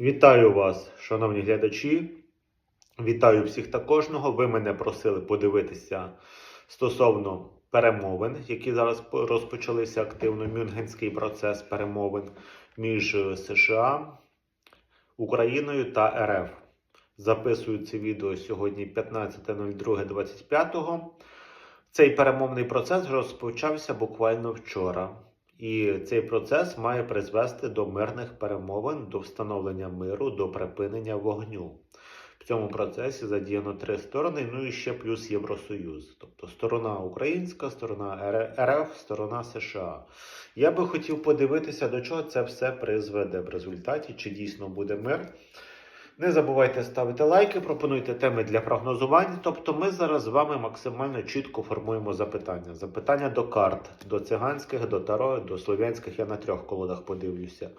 Вітаю вас, шановні глядачі. Вітаю всіх та кожного. Ви мене просили подивитися стосовно перемовин, які зараз розпочалися активно. Мюнхенський процес перемовин між е, США, Україною та РФ. Записую це відео сьогодні 15.02.25. Цей перемовний процес розпочався буквально вчора. І цей процес має призвести до мирних перемовин, до встановлення миру, до припинення вогню. В цьому процесі задіяно три сторони, ну і ще плюс Євросоюз, тобто сторона українська, сторона РФ, сторона США. Я би хотів подивитися, до чого це все призведе в результаті, чи дійсно буде мир. Не забувайте ставити лайки, пропонуйте теми для прогнозування. Тобто, ми зараз з вами максимально чітко формуємо запитання. Запитання до карт, до циганських, до таро, до слов'янських. Я на трьох колодах подивлюся.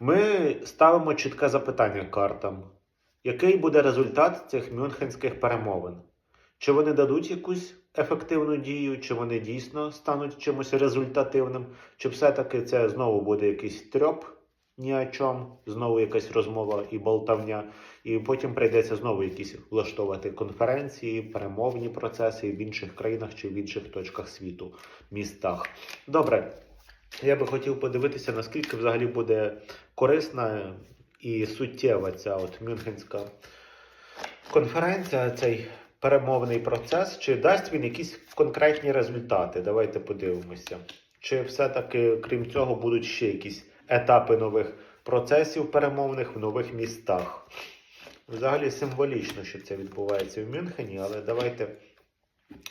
Ми ставимо чітке запитання картам. Який буде результат цих мюнхенських перемовин? Чи вони дадуть якусь ефективну дію, чи вони дійсно стануть чимось результативним, чи все-таки це знову буде якийсь трьоп ні о чому, знову якась розмова і болтавня, і потім прийдеться знову якісь влаштовувати конференції, перемовні процеси в інших країнах чи в інших точках світу, містах. Добре, я би хотів подивитися, наскільки взагалі буде корисна і суттєва ця от Мюнхенська конференція, цей перемовний процес, чи дасть він якісь конкретні результати? Давайте подивимося. Чи все-таки, крім цього, будуть ще якісь етапи нових процесів перемовних в нових містах? Взагалі символічно, що це відбувається в Мюнхені, але давайте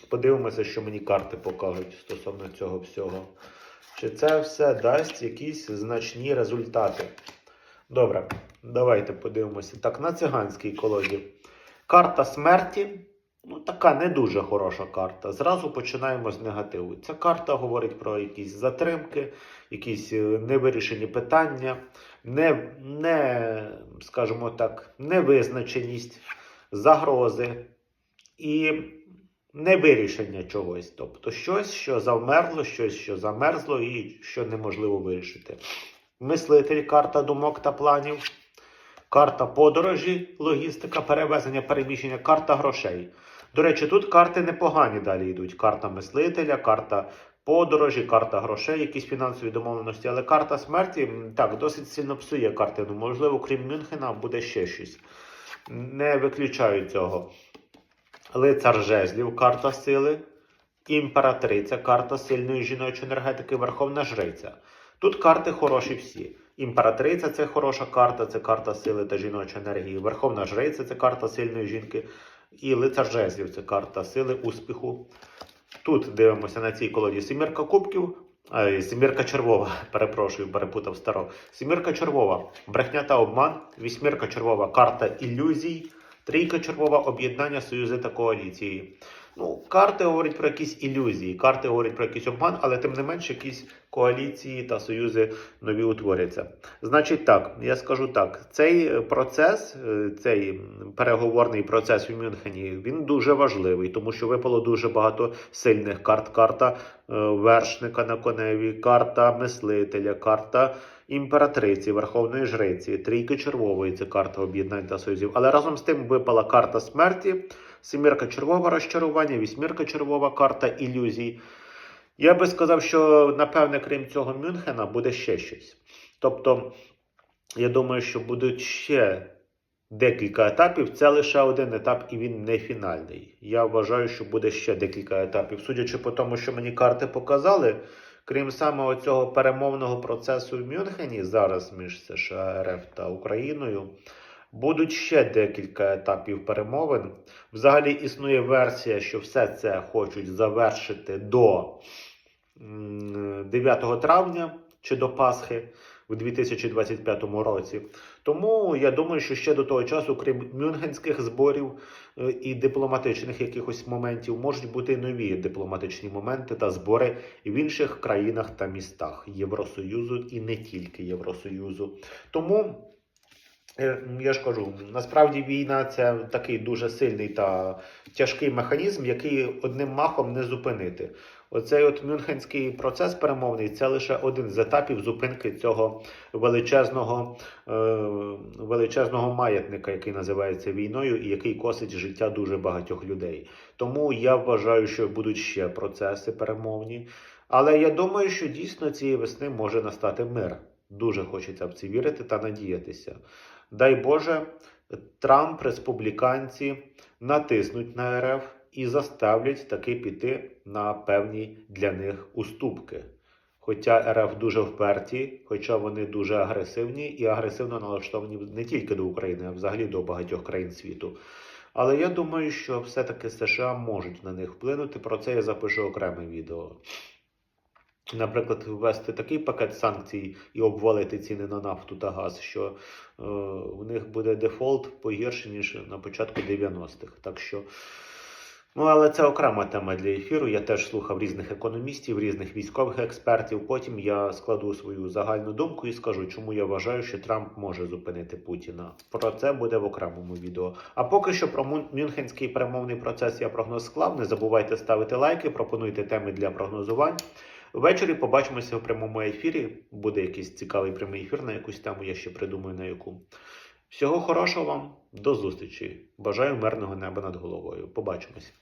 подивимося, що мені карти покажуть стосовно цього всього. Чи це все дасть якісь значні результати? Добре, давайте подивимося. Так, на циганській колоді. Карта смерті. Ну, така не дуже хороша карта. Зразу починаємо з негативу. Ця карта говорить про якісь затримки, якісь е, невирішені питання, не, не, скажімо так, невизначеність, загрози і невирішення чогось. Тобто щось, що завмерло, щось, що замерзло і що неможливо вирішити. Мислитель, карта думок та планів, карта подорожі, логістика, перевезення, переміщення, карта грошей. До речі, тут карти непогані далі йдуть. Карта мислителя, карта подорожі, карта грошей, якісь фінансові домовленості. Але карта смерті так досить сильно псує картину. Можливо, крім Мюнхена, буде ще щось. Не виключаю цього. Лицар жезлів, карта сили, імператриця, карта сильної жіночої енергетики, верховна жриця. Тут карти хороші всі. Імператриця це хороша карта, це карта сили та жіночої енергії. Верховна жриця це карта сильної жінки. І лицар жезлів це карта сили, успіху. Тут дивимося на цій колоді сімірка кубків. Сімірка червова, перепрошую, перепутав старо. Сімірка червова, брехня та обман. Вісьмірка червова, карта ілюзій. Трійка червова об'єднання, союзи та коаліції. Ну, карти говорять про якісь ілюзії, карти говорять про якийсь обман, але тим не менш якісь коаліції та союзи нові утворяться. Значить, так, я скажу так: цей процес, е, цей переговорний процес у Мюнхені, він дуже важливий, тому що випало дуже багато сильних карт. Карта е, вершника на коневі, карта мислителя, карта імператриці, верховної жриці, трійки червової це карта об'єднань та союзів. Але разом з тим випала карта смерті, семірка червова розчарування, вісьмірка червова карта ілюзій. Я би сказав, що напевне, крім цього Мюнхена, буде ще щось. Тобто, я думаю, що будуть ще декілька етапів. Це лише один етап, і він не фінальний. Я вважаю, що буде ще декілька етапів. Судячи по тому, що мені карти показали, крім саме цього перемовного процесу в Мюнхені зараз між США, РФ та Україною. Будуть ще декілька етапів перемовин. Взагалі існує версія, що все це хочуть завершити до 9 травня чи до Пасхи в 2025 році. Тому я думаю, що ще до того часу, крім мюнхенських зборів е, і дипломатичних якихось моментів, можуть бути нові дипломатичні моменти та збори в інших країнах та містах Євросоюзу і не тільки Євросоюзу. Тому. Е, Я ж кажу, насправді війна це такий дуже сильний та тяжкий механізм, який одним махом не зупинити. Оцей от мюнхенський процес перемовний це лише один з етапів зупинки цього величезного, е, величезного маятника, який називається війною, і який косить життя дуже багатьох людей. Тому я вважаю, що будуть ще процеси перемовні. Але я думаю, що дійсно цієї весни може настати мир. Дуже хочеться в це вірити та надіятися. Дай Боже, Трамп, республіканці натиснуть на РФ і заставлять таки піти на певні для них уступки. Хоча РФ дуже вперті, хоча вони дуже агресивні і агресивно налаштовані не тільки до України, а взагалі до багатьох країн світу. Але я думаю, що все-таки США можуть на них вплинути. Про це я запишу окреме відео. Наприклад, ввести такий пакет санкцій і обвалити ціни на нафту та газ, що е, в них буде дефолт погірше, ніж на початку 90-х. Так що, ну але це окрема тема для ефіру. Я теж слухав різних економістів, різних військових експертів. Потім я складу свою загальну думку і скажу, чому я вважаю, що Трамп може зупинити Путіна. Про це буде в окремому відео. А поки що про Мюнхенський перемовний процес я прогноз склав. Не забувайте ставити лайки, пропонуйте теми для прогнозувань. Ввечері побачимося в прямому ефірі. Буде якийсь цікавий прямий ефір на якусь тему, я ще придумаю на яку. Всього хорошого вам, до зустрічі. Бажаю мирного неба над головою. Побачимось.